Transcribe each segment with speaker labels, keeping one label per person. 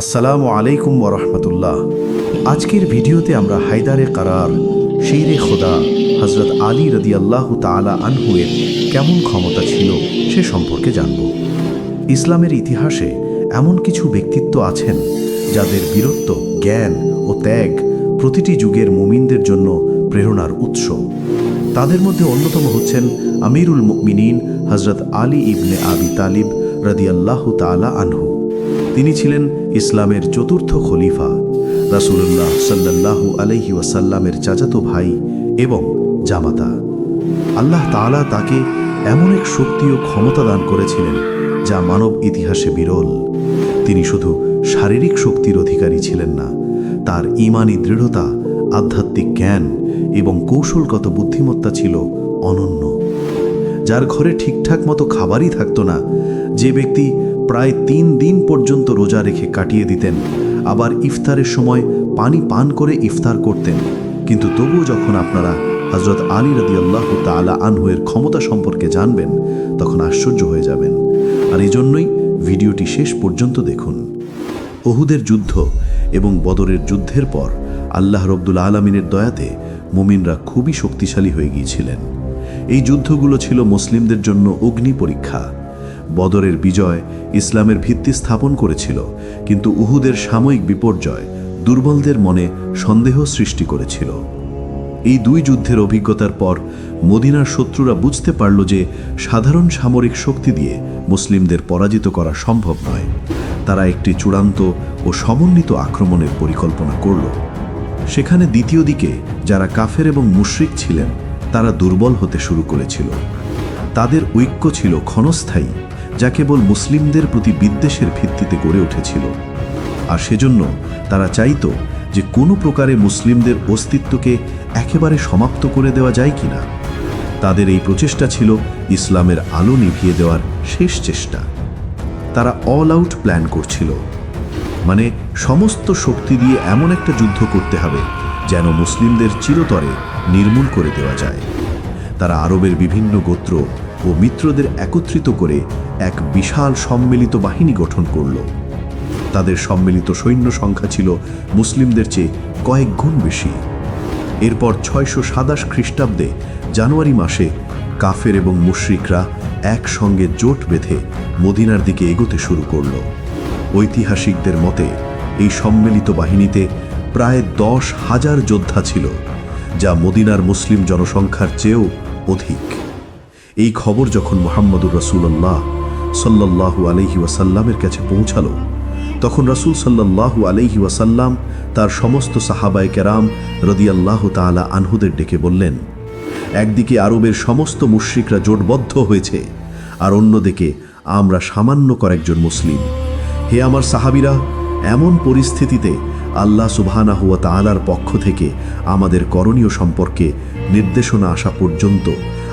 Speaker 1: আসসালামু আলাইকুম ওরহমতুল্লাহ আজকের ভিডিওতে আমরা হায়দারে কারার, শেরে খোদা হজরত আলী রদি আল্লাহ তালা আনহুয়ের কেমন ক্ষমতা ছিল সে সম্পর্কে জানব। ইসলামের ইতিহাসে এমন কিছু ব্যক্তিত্ব আছেন যাদের বীরত্ব, জ্ঞান ও ত্যাগ প্রতিটি যুগের মুমিনদের জন্য প্রেরণার উৎস। তাদের মধ্যে অন্যতম হচ্ছেন আমিরুল মুমিনিন হজরত আলী ইবনে আবি তালিব রদিয়াল্লাহু তালা আনহু। তিনি ছিলেন ইসলামের চতুর্থ খলিফা। রাসূলুল্লাহ সাল্লাল্লাহু আলাইহি ওয়াসাল্লামের চাচাতো ভাই এবং জামাতা। আল্লাহ তাআলা তাকে এমন এক শক্তি ও ক্ষমতা দান করেছিলেন, যা মানব ইতিহাসে বিরল। তিনি শুধু শারীরিক শক্তির অধিকারী ছিলেন না, তার ঈমানি দৃঢ়তা, আধ্যাত্মিক জ্ঞান এবং কৌশলগত বুদ্ধিমত্তা ছিল অনন্য। যার ঘরে ঠিকঠাক মতো খাবারই থাকতো না, যে ব্যক্তি প্রায় তিন দিন পর্যন্ত রোজা রেখে কাটিয়ে দিতেন। আবার ইফতারের সময় পানি পান করে ইফতার করতেন। কিন্তু তবুও যখন আপনারা হজরত আলী রদি আল্লাহ তালা আনহুয়ের ক্ষমতা সম্পর্কে জানবেন, তখন আশ্চর্য হয়ে যাবেন। আর এই জন্যই ভিডিওটি শেষ পর্যন্ত দেখুন। অহুদের যুদ্ধ এবং বদরের যুদ্ধের পর আল্লাহ রব্দুল আলমিনের দয়াতে মুমিনরা খুবই শক্তিশালী হয়ে গিয়েছিলেন। এই যুদ্ধগুলো ছিল মুসলিমদের জন্য অগ্নি পরীক্ষা। বদরের বিজয় ইসলামের ভিত্তি স্থাপন করেছিল, কিন্তু উহুদের সাময়িক বিপর্যয় দুর্বলদের মনে সন্দেহ সৃষ্টি করেছিল। এই দুই যুদ্ধের অভিজ্ঞতার পর মদিনার শত্রুরা বুঝতে পারল যে সাধারণ সামরিক শক্তি দিয়ে মুসলিমদের পরাজিত করা সম্ভব নয়। তারা একটি চূড়ান্ত ও সমন্বিত আক্রমণের পরিকল্পনা করল। সেখানে দ্বিতীয় দিকে যারা কাফের এবং মুশরিক ছিলেন, তারা দুর্বল হতে শুরু করেছিল। তাদের ঐক্য ছিল ক্ষণস্থায়ী। যা কেবল মুসলিমদের প্রতি বিদ্বেষের ভিত্তিতে গড়ে উঠেছিল। আর সেজন্য তারা চাইত যে কোনো প্রকারে মুসলিমদের অস্তিত্বকে একেবারে সমাপ্ত করে দেওয়া যায় কিনা। তাদের এই প্রচেষ্টা ছিল ইসলামের আলো নিভিয়ে দেওয়ার শেষ চেষ্টা। তারা অল আউট প্ল্যান করছিল। মানে সমস্ত শক্তি দিয়ে এমন একটা যুদ্ধ করতে হবে যেন মুসলিমদের চিরতরে নির্মূল করে দেওয়া যায়। তারা আরবের বিভিন্ন গোত্র ও মিত্রদের একত্রিত করে এক বিশাল সম্মিলিত বাহিনী গঠন করল। তাদের সম্মিলিত সৈন্য সংখ্যা ছিল মুসলিমদের চেয়ে কয়েক গুণ বেশি। এরপর ছয়শো সাতাশ খ্রিস্টাব্দে জানুয়ারি মাসে কাফের এবং মুশরিকরা একসঙ্গে জোট বেঁধে মদিনার দিকে এগোতে শুরু করল। ঐতিহাসিকদের মতে, এই সম্মিলিত বাহিনীতে প্রায় দশ হাজার যোদ্ধা ছিল, যা মদিনার মুসলিম জনসংখ্যার চেয়েও অধিক। এই খবর যখন মোহাম্মদুর রসুল্লাহ সাল্লাহু আলহি ওয়াসাল্লামের কাছে পৌঁছালো, তখন রসুল সাল্লাহু আলহি ওয়াসাল্লাম তার সমস্ত সাহাবায় কেরাম রদিয়াল্লাহ তালা আনহুদের ডেকে বললেন, একদিকে আরবের সমস্ত মুশ্রিকরা জোটবদ্ধ হয়েছে, আর অন্যদিকে আমরা সামান্য কয়েকজন মুসলিম। হে আমার সাহাবিরা, এমন পরিস্থিতিতে আল্লাহ সুবহানা হুয়া তালার পক্ষ থেকে আমাদের করণীয় সম্পর্কে নির্দেশনা আসা পর্যন্ত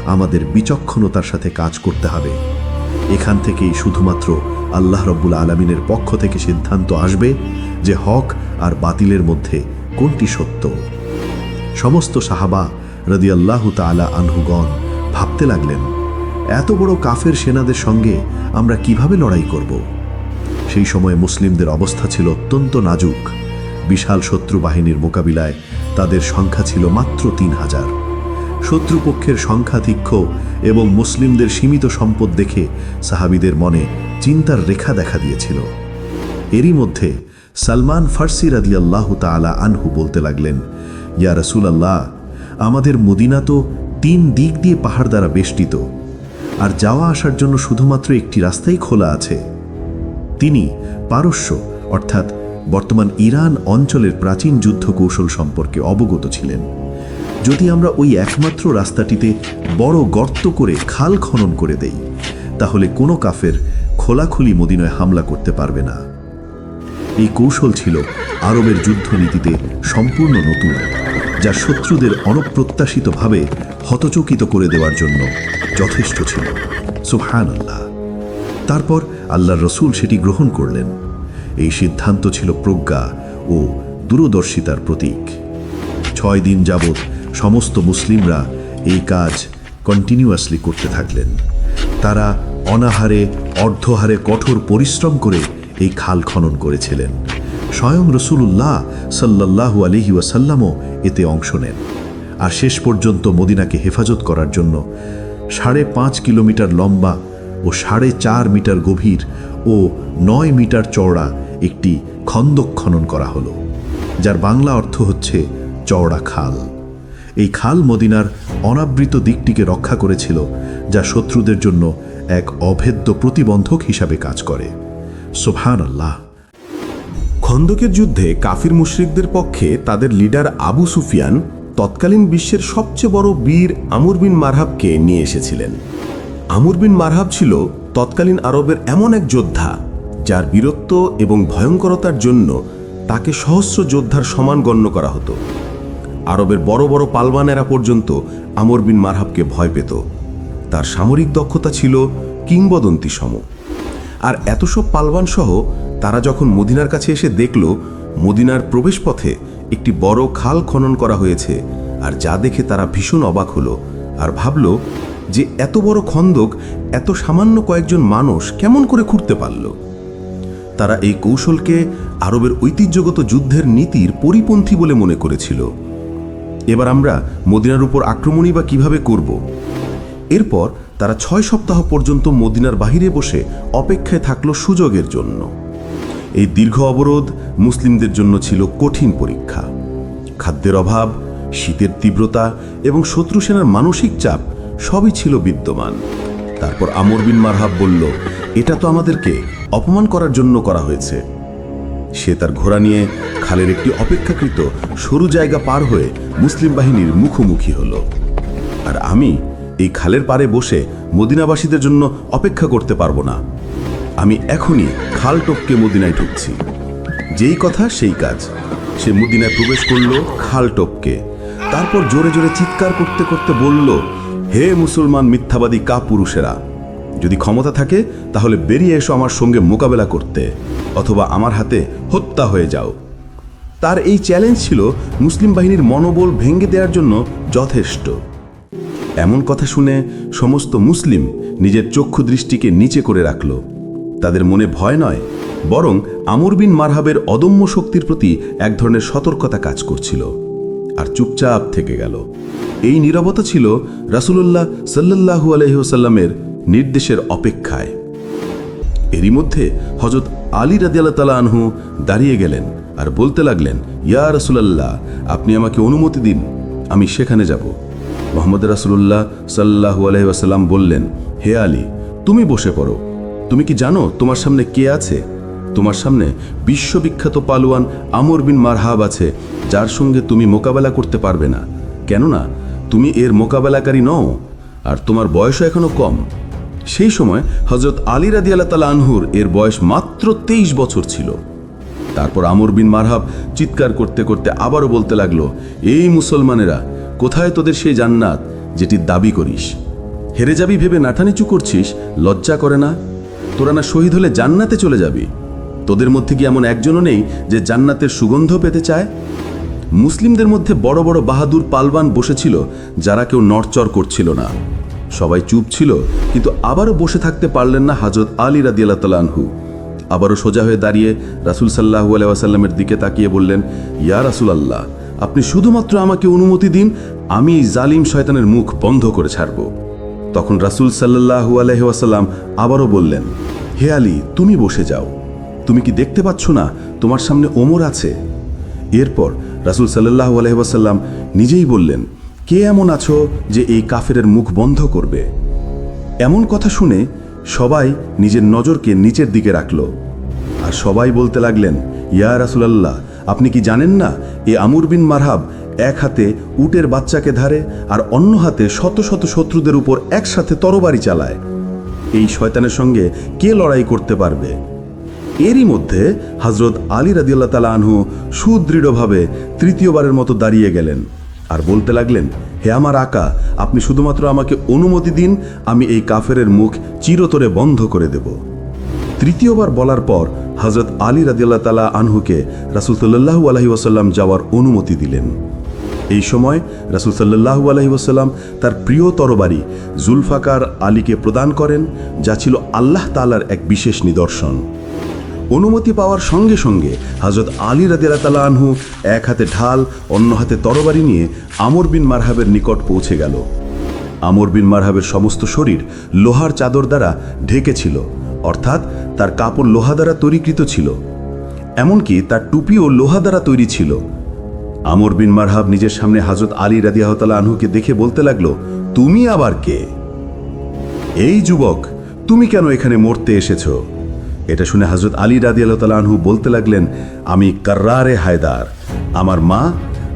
Speaker 1: আমাদের বিচক্ষণতার সাথে কাজ করতে হবে। এখান থেকেই শুধুমাত্র আল্লাহ রব্বুল আলমিনের পক্ষ থেকে সিদ্ধান্ত আসবে যে হক আর বাতিলের মধ্যে কোনটি সত্য। সমস্ত সাহাবা রদি আল্লাহ তালা আনহুগণ ভাবতে লাগলেন, এত বড় কাফের সেনাদের সঙ্গে আমরা কীভাবে লড়াই করব? সেই সময়ে মুসলিমদের অবস্থা ছিল অত্যন্ত নাজুক। বিশাল শত্রু বাহিনীর মোকাবিলায় তাদের সংখ্যা ছিল মাত্র তিন হাজার। শত্রুপক্ষের সংখ্যাধিক্য এবং মুসলিমদের সীমিত সম্পদ দেখে সাহাবিদের মনে চিন্তার রেখা দেখা দিয়েছিল। এরই মধ্যে সালমান ফার্সি আল্লাহ তালা আনহু বলতে লাগলেন, ইয়া রসুল আল্লাহ আমাদের মদিনা তো তিন দিক দিয়ে পাহাড় দ্বারা বেষ্টিত, আর যাওয়া আসার জন্য শুধুমাত্র একটি রাস্তাই খোলা আছে। তিনি পারস্য, অর্থাৎ বর্তমান ইরান অঞ্চলের প্রাচীন যুদ্ধ কৌশল সম্পর্কে অবগত ছিলেন। যদি আমরা ওই একমাত্র রাস্তাটিতে বড় গর্ত করে খাল খনন করে দেই, তাহলে কোনো কাফের খোলাখুলি মদিনায় হামলা করতে পারবে না। এই কৌশল ছিল আরবের যুদ্ধনীতিতে সম্পূর্ণ নতুন, যা শত্রুদের অনপ্রত্যাশিতভাবে হতচকিত করে দেওয়ার জন্য যথেষ্ট ছিল। সুহান আল্লাহ তারপর আল্লাহর রসুল সেটি গ্রহণ করলেন। এই সিদ্ধান্ত ছিল প্রজ্ঞা ও দূরদর্শিতার প্রতীক। ছয় দিন যাবৎ সমস্ত মুসলিমরা এই কাজ কন্টিনিউয়াসলি করতে থাকলেন। তারা অনাহারে, অর্ধহারে, কঠোর পরিশ্রম করে এই খাল খনন করেছিলেন। স্বয়ং রসুল্লাহ সাল্লাল্লাহু আলহি ওয়াসাল্লামও এতে অংশ নেন। আর শেষ পর্যন্ত মদিনাকে হেফাজত করার জন্য সাড়ে পাঁচ কিলোমিটার লম্বা ও সাড়ে চার মিটার গভীর ও নয় মিটার চওড়া একটি খন্দক খনন করা হলো, যার বাংলা অর্থ হচ্ছে চওড়া খাল। এই খাল মদিনার অনাবৃত দিকটিকে রক্ষা করেছিল, যা শত্রুদের জন্য এক অভেদ্য প্রতিবন্ধক হিসাবে কাজ করে। সোভান আল্লাহ
Speaker 2: খন্দকের যুদ্ধে কাফির মুশরিকদের পক্ষে তাদের লিডার আবু সুফিয়ান তৎকালীন বিশ্বের সবচেয়ে বড় বীর আমর বিন মারহাবকে নিয়ে এসেছিলেন। আমর বিন মারহাব ছিল তৎকালীন আরবের এমন এক যোদ্ধা, যার বীরত্ব এবং ভয়ঙ্করতার জন্য তাকে সহস্র যোদ্ধার সমান গণ্য করা হতো। আরবের বড় বড় পালবানেরা পর্যন্ত আমর বিন মারহাবকে ভয় পেত। তার সামরিক দক্ষতা ছিল কিংবদন্তি সম আর এত সব পালবান সহ তারা যখন মদিনার কাছে এসে দেখল, মদিনার প্রবেশপথে একটি বড় খাল খনন করা হয়েছে, আর যা দেখে তারা ভীষণ অবাক হলো আর ভাবল যে এত বড় খন্দক, এত সামান্য কয়েকজন মানুষ কেমন করে খুঁড়তে পারল? তারা এই কৌশলকে আরবের ঐতিহ্যগত যুদ্ধের নীতির পরিপন্থী বলে মনে করেছিল। এবার আমরা মদিনার উপর আক্রমণই বা কীভাবে করব? এরপর তারা ছয় সপ্তাহ পর্যন্ত মদিনার বাহিরে বসে অপেক্ষায় থাকল সুযোগের জন্য। এই দীর্ঘ অবরোধ মুসলিমদের জন্য ছিল কঠিন পরীক্ষা। খাদ্যের অভাব, শীতের তীব্রতা এবং শত্রু সেনার মানসিক চাপ সবই ছিল বিদ্যমান। তারপর আমর বিন মারহাব বলল, এটা তো আমাদেরকে অপমান করার জন্য করা হয়েছে। সে তার ঘোড়া নিয়ে খালের একটি অপেক্ষাকৃত সরু জায়গা পার হয়ে মুসলিম বাহিনীর মুখোমুখি হল। আর আমি এই খালের পারে বসে মদিনাবাসীদের জন্য অপেক্ষা করতে পারব না। আমি এখনই খাল টপকে মদিনায় ঢুকছি। যেই কথা সেই কাজ। সে মদিনায় প্রবেশ করল খাল টপকে। তারপর জোরে জোরে চিৎকার করতে করতে বলল, হে মুসলমান মিথ্যাবাদী কা পুরুষেরা যদি ক্ষমতা থাকে তাহলে বেরিয়ে এসো আমার সঙ্গে মোকাবেলা করতে, অথবা আমার হাতে হত্যা হয়ে যাও। তার এই চ্যালেঞ্জ ছিল মুসলিম বাহিনীর মনোবল ভেঙে দেওয়ার জন্য যথেষ্ট। এমন কথা শুনে সমস্ত মুসলিম নিজের চক্ষু দৃষ্টিকে নিচে করে রাখল। তাদের মনে ভয় নয়, বরং আমর বিন মারহাবের অদম্য শক্তির প্রতি এক ধরনের সতর্কতা কাজ করছিল। আর চুপচাপ থেকে গেল। এই নীরবতা ছিল রাসূলুল্লাহ সাল্লাল্লাহু আলহিহসাল্লামের নির্দেশের অপেক্ষায়। এরই মধ্যে হজরত আলী রাদিয়াল্লাহ তালা আনহু দাঁড়িয়ে গেলেন। আর বলতে লাগলেন, ইয়া রাসুলাল্লাহ, আপনি আমাকে অনুমতি দিন, আমি সেখানে যাব। মোহাম্মদ রাসুল্লাহ সাল্লাহু আলহিহাসাল্লাম বললেন, হে আলী, তুমি বসে পড়ো। তুমি কি জানো তোমার সামনে কে আছে? তোমার সামনে বিশ্ববিখ্যাত পালোয়ান আমর বিন মারহাব আছে, যার সঙ্গে তুমি মোকাবেলা করতে পারবে না। কেননা, তুমি এর মোকাবেলাকারী নও, আর তোমার বয়সও এখনও কম। সেই সময় হজরত আলী রাদি আল্লাহ তালা আনহুর এর বয়স মাত্র তেইশ বছর ছিল। তারপর আমর বিন মারহাব চিৎকার করতে করতে আবারও বলতে লাগল, এই মুসলমানেরা, কোথায় তোদের সেই জান্নাত যেটি দাবি করিস? হেরে যাবি ভেবে নাঠানিচু করছিস? লজ্জা করে না? তোরা না শহীদ হলে জান্নাতে চলে যাবি? তোদের মধ্যে কি এমন একজনও নেই যে জান্নাতের সুগন্ধ পেতে চায়? মুসলিমদের মধ্যে বড় বড় বাহাদুর পালবান বসেছিল, যারা কেউ নড়চড় করছিল না। সবাই চুপ ছিল, কিন্তু আবারও বসে থাকতে পারলেন না হাজরত আলী রাদিয়াল্লাহ আবারও সোজা হয়ে দাঁড়িয়ে রাসুল সাল্লাহু আলাইসাল্লামের দিকে তাকিয়ে বললেন, ইয়া রাসুল আল্লাহ আপনি শুধুমাত্র আমাকে অনুমতি দিন, আমি জালিম শয়তানের মুখ বন্ধ করে ছাড়ব। তখন রাসুল সাল্লাহু আলহাসাল্লাম আবারও বললেন, হে আলী, তুমি বসে যাও। তুমি কি দেখতে পাচ্ছ না, তোমার সামনে ওমর আছে? এরপর রাসুল সাল্লাহু আলহাসাল্লাম নিজেই বললেন, কে এমন আছো যে এই কাফেরের মুখ বন্ধ করবে? এমন কথা শুনে সবাই নিজের নজরকে নিচের দিকে রাখল। আর সবাই বলতে লাগলেন, ইয়া রাসুলাল্লাহ, আপনি কি জানেন না, এ আমুর বিন মারহাব এক হাতে উটের বাচ্চাকে ধারে আর অন্য হাতে শত শত শত্রুদের উপর একসাথে তরবারি চালায়। এই শয়তানের সঙ্গে কে লড়াই করতে পারবে? এরই মধ্যে হজরত আলী রাদিয়াল্লাহ তালা আনহু সুদৃঢ়ভাবে তৃতীয়বারের মতো দাঁড়িয়ে গেলেন। আর বলতে লাগলেন, হে আমার আকা, আপনি শুধুমাত্র আমাকে অনুমতি দিন, আমি এই কাফেরের মুখ চিরতরে বন্ধ করে দেব। তৃতীয়বার বলার পর হজরত আলী রাদিয়াল্লাহ তালা আনহুকে রাসুল সাল্লাহু আলহি ওসাল্লাম যাওয়ার অনুমতি দিলেন। এই সময় রাসুল সাল্লাহু আলহি ওসাল্লাম তার প্রিয় তরবারি জুলফাকার আলীকে প্রদান করেন, যা ছিল আল্লাহ তালার এক বিশেষ নিদর্শন।
Speaker 1: অনুমতি পাওয়ার সঙ্গে সঙ্গে হজরত আলী তাআলা আনহু এক হাতে ঢাল, অন্য হাতে তরবারি নিয়ে আমর বিন মারহাবের নিকট পৌঁছে গেল। আমর বিন মারহাবের সমস্ত শরীর লোহার চাদর দ্বারা ঢেকে ছিল, অর্থাৎ তার কাপড় লোহা দ্বারা তৈরিকৃত ছিল। এমনকি তার টুপিও লোহা দ্বারা তৈরি ছিল। আমর বিন মারহাব নিজের সামনে হজরত আলী রাদিয়াহতালা আনহুকে দেখে বলতে লাগল, তুমি আবার কে? এই যুবক, তুমি কেন এখানে মরতে এসেছ? এটা শুনে হজরত আলী রাদি আনহু বলতে লাগলেন, আমি কার্রারে হায়দার। আমার মা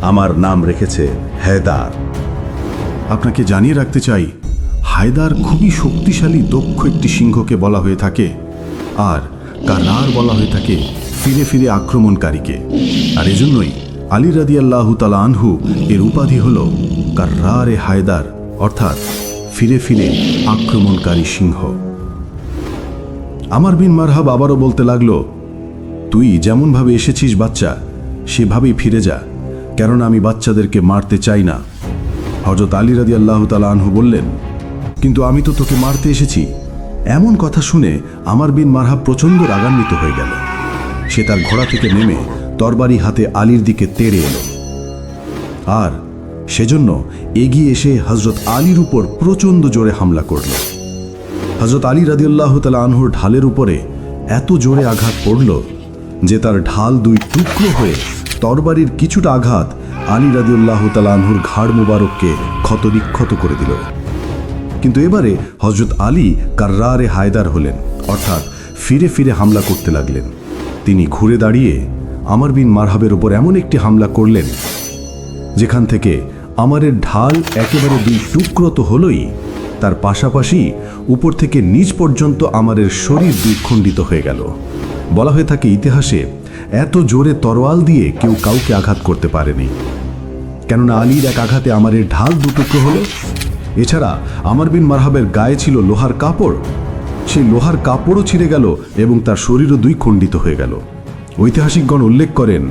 Speaker 1: আমার নাম রেখেছে হায়দার।
Speaker 2: আপনাকে জানিয়ে রাখতে চাই, হায়দার খুবই শক্তিশালী দক্ষ একটি সিংহকে বলা হয়ে থাকে আর কারার বলা হয়ে থাকে ফিরে ফিরে আক্রমণকারীকে। আর এজন্যই আলী রাদি আল্লাহ তালা আনহু এর উপাধি হল কার্রারে হায়দার, অর্থাৎ ফিরে ফিরে আক্রমণকারী সিংহ। আমার বিন মারহাব আবারও বলতে লাগল, তুই যেমনভাবে এসেছিস বাচ্চা, সেভাবেই ফিরে যা, কেননা আমি বাচ্চাদেরকে মারতে চাই না। হজরত আলী রাদি আল্লাহ আনহু বললেন, কিন্তু আমি তো তোকে মারতে এসেছি। এমন কথা শুনে আমার বিন মারহাব প্রচণ্ড রাগান্বিত হয়ে গেল। সে তার ঘোড়া থেকে নেমে তরবারি হাতে আলীর দিকে তেড়ে এলো। আর সেজন্য এগিয়ে এসে হজরত আলীর উপর প্রচণ্ড জোরে হামলা করল। হজরত আলী রাদিউল্লাহ তালা আনহুর ঢালের উপরে এত জোরে আঘাত পড়ল যে তার ঢাল দুই টুকরো হয়ে তরবারির কিছুটা আঘাত আলী রাদিউল্লাহ তালা আনহুর ঘাড় মুবারককে ক্ষতবিক্ষত করে দিল। কিন্তু এবারে হজরত আলী কার্রারে হায়দার হলেন, অর্থাৎ ফিরে ফিরে হামলা করতে লাগলেন। তিনি ঘুরে দাঁড়িয়ে আমার বিন মারহাবের ওপর এমন একটি হামলা করলেন, যেখান থেকে আমারের ঢাল একেবারে দুই টুকরো তো হলোই তার পাশাপাশি উপর থেকে নিচ পর্যন্ত আমারের শরীর দ্বিখণ্ডিত হয়ে গেল। বলা হয়ে থাকে ইতিহাসে এত জোরে তরোয়াল দিয়ে কেউ কাউকে আঘাত করতে পারেনি। কেননা আলীর এক আঘাতে আমারের ঢাল দুটুকরো হলো। এছাড়া আমার বিন মারহাবের গায়ে ছিল লোহার কাপড়। সেই লোহার কাপড়ও ছিঁড়ে গেল এবং তার শরীরও দুই খণ্ডিত হয়ে গেল। ঐতিহাসিকগণ উল্লেখ করেন,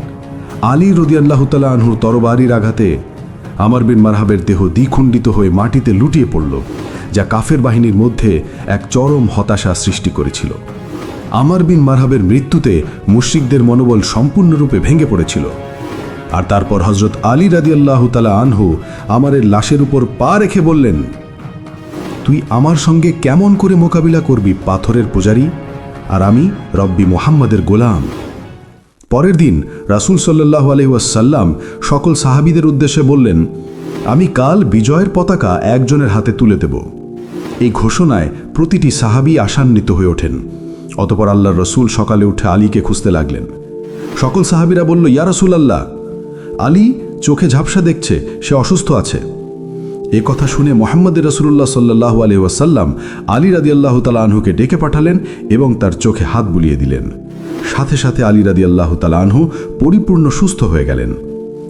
Speaker 2: আলী রদিয়াল্লাহ তালা আনহুর তরবারির আঘাতে আমার বিন মারহাবের দেহ দ্বিখণ্ডিত হয়ে মাটিতে লুটিয়ে পড়ল। যা কাফের বাহিনীর মধ্যে এক চরম হতাশা সৃষ্টি করেছিল। আমার বিন মারহাবের মৃত্যুতে মুশ্রিকদের মনোবল সম্পূর্ণরূপে ভেঙে পড়েছিল। আর তারপর হজরত আলী রাদিয়াল্লাহ তালা আনহু আমারের লাশের উপর পা রেখে বললেন, তুই আমার সঙ্গে কেমন করে মোকাবিলা করবি, পাথরের পূজারী? আর আমি রব্বি মোহাম্মদের গোলাম। পরের দিন রাসুল সাল্লাহ আলহিউসাল্লাম সকল সাহাবিদের উদ্দেশ্যে বললেন, আমি কাল বিজয়ের পতাকা একজনের হাতে তুলে দেব। এই ঘোষণায় প্রতিটি সাহাবি আশান্বিত হয়ে ওঠেন। অতপর আল্লাহ রসুল সকালে উঠে আলীকে খুঁজতে লাগলেন। সকল সাহাবিরা বলল, ইয়া রসুল আল্লাহ আলী চোখে ঝাপসা দেখছে, সে অসুস্থ আছে। এ কথা শুনে মোহাম্মদ রসুল্লাহ সাল্লাহ আলহিউসাল্লাম আলী রাদি আল্লাহ তালা আনহুকে ডেকে পাঠালেন এবং তার চোখে হাত বুলিয়ে দিলেন। সাথে সাথে আলী রাদি আল্লাহ আনহু পরিপূর্ণ সুস্থ হয়ে গেলেন।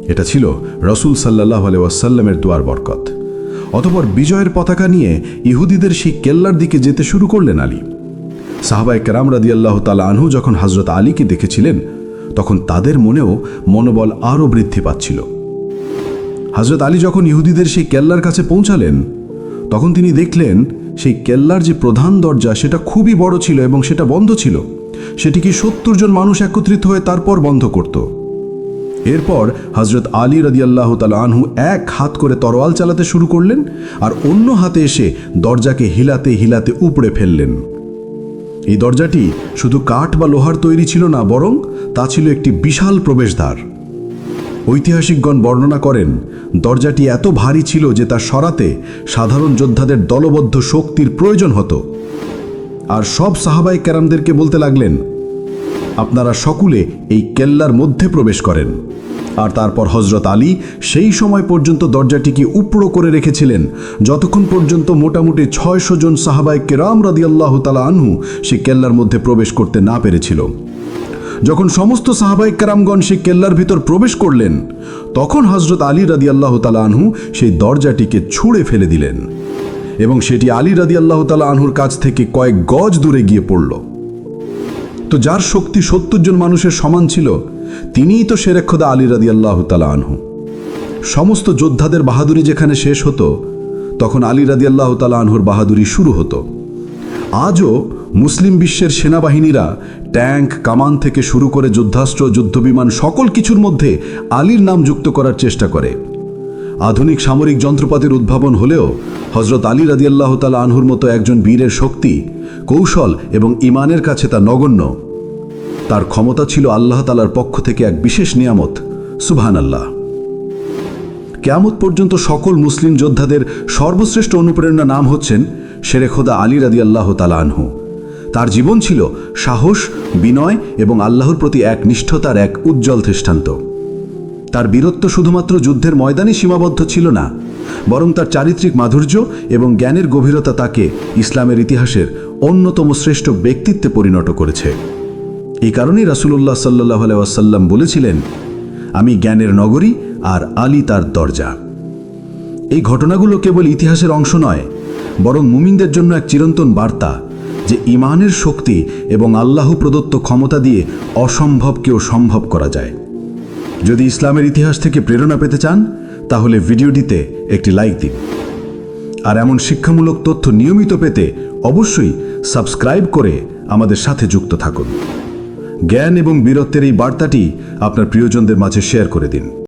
Speaker 2: এটা ছিল রসুল সাল্লাহ আলহিউসাল্লামের দোয়ার বরকত। অতপর বিজয়ের পতাকা নিয়ে ইহুদিদের সেই কেল্লার দিকে যেতে শুরু করলেন আলী। সাহাবায় কেরাম রাদি আল্লাহ তালা আনহু যখন হজরত আলীকে দেখেছিলেন, তখন তাদের মনেও মনোবল আরও বৃদ্ধি পাচ্ছিল। হজরত আলী যখন ইহুদিদের সেই কেল্লার কাছে পৌঁছালেন, তখন তিনি দেখলেন সেই কেল্লার যে প্রধান দরজা সেটা খুবই বড় ছিল এবং সেটা বন্ধ ছিল। সেটিকে সত্তর জন মানুষ একত্রিত হয়ে তারপর বন্ধ করত। এরপর হজরত আলী রদিয়াল্লাহ তাল আনহু এক হাত করে তরোয়াল চালাতে শুরু করলেন আর অন্য হাতে এসে দরজাকে হিলাতে হিলাতে উপড়ে ফেললেন। এই দরজাটি শুধু কাঠ বা লোহার তৈরি ছিল না, বরং তা ছিল একটি বিশাল প্রবেশদ্বার। ঐতিহাসিকগণ বর্ণনা করেন, দরজাটি এত ভারী ছিল যে তা সরাতে সাধারণ যোদ্ধাদের দলবদ্ধ শক্তির প্রয়োজন হতো। আর সব সাহাবাই ক্যারামদেরকে বলতে লাগলেন আপনারা সকলে এই কেল্লার মধ্যে প্রবেশ করেন। আর তারপর হজরত আলী সেই সময় পর্যন্ত দরজাটিকে উপড়ো করে রেখেছিলেন, যতক্ষণ পর্যন্ত মোটামুটি ছয়শো জন সাহাবাই কেরাম রাদিয়াল্লাহ তালা আনহু সে কেল্লার মধ্যে প্রবেশ করতে না পেরেছিল। যখন সমস্ত সাহাবাই কারামগণ সেই কেল্লার ভিতর প্রবেশ করলেন, তখন হজরত আলী রাদি আল্লাহ আনহু সেই দরজাটিকে ছুঁড়ে ফেলে দিলেন এবং সেটি আলী রাদি আল্লাহ তালা আনহুর কাছ থেকে কয়েক গজ দূরে গিয়ে পড়ল। তো যার শক্তি সত্তর জন মানুষের সমান ছিল, তিনিই তো সেরেক্ষদা আলী রাদি আল্লাহ তালা আনহু। সমস্ত যোদ্ধাদের বাহাদুরি যেখানে শেষ হতো, তখন আলী রাদি আল্লাহ তালা আনহুর বাহাদুরি শুরু হতো। আজও মুসলিম বিশ্বের সেনাবাহিনীরা ট্যাঙ্ক, কামান থেকে শুরু করে যুদ্ধাস্ত্র, যুদ্ধবিমান সকল কিছুর মধ্যে আলীর নাম যুক্ত করার চেষ্টা করে। আধুনিক সামরিক যন্ত্রপাতির উদ্ভাবন হলেও হজরত আলী রাদিয়াল্লাহ তালা আনহুর মতো একজন বীরের শক্তি কৌশল এবং ইমানের কাছে তা নগণ্য। তার ক্ষমতা ছিল আল্লাহ তালার পক্ষ থেকে এক বিশেষ নিয়ামত। সুবহান আল্লাহ কেয়ামত পর্যন্ত সকল মুসলিম যোদ্ধাদের সর্বশ্রেষ্ঠ অনুপ্রেরণা নাম হচ্ছেন শেরে খোদা আলী রাদি আল্লাহ তালা আনহু। তার জীবন ছিল সাহস, বিনয় এবং আল্লাহর প্রতি এক নিষ্ঠতার এক উজ্জ্বল দৃষ্টান্ত। তার বীরত্ব শুধুমাত্র যুদ্ধের ময়দানে সীমাবদ্ধ ছিল না, বরং তার চারিত্রিক মাধুর্য এবং জ্ঞানের গভীরতা তাকে ইসলামের ইতিহাসের অন্যতম শ্রেষ্ঠ ব্যক্তিত্বে পরিণত করেছে। এই কারণেই রাসুলুল্লাহ সাল্লাহ আলাইসাল্লাম বলেছিলেন, আমি জ্ঞানের নগরী আর আলী তার দরজা। এই ঘটনাগুলো কেবল ইতিহাসের অংশ নয়, বরং মুমিনদের জন্য এক চিরন্তন বার্তা যে ইমানের শক্তি এবং আল্লাহ প্রদত্ত ক্ষমতা দিয়ে অসম্ভবকেও সম্ভব করা যায়। যদি ইসলামের ইতিহাস থেকে প্রেরণা পেতে চান, তাহলে ভিডিওটিতে একটি লাইক দিন। আর এমন শিক্ষামূলক তথ্য নিয়মিত পেতে অবশ্যই সাবস্ক্রাইব করে আমাদের সাথে যুক্ত থাকুন। জ্ঞান এবং বীরত্বের এই বার্তাটি আপনার প্রিয়জনদের মাঝে শেয়ার করে দিন।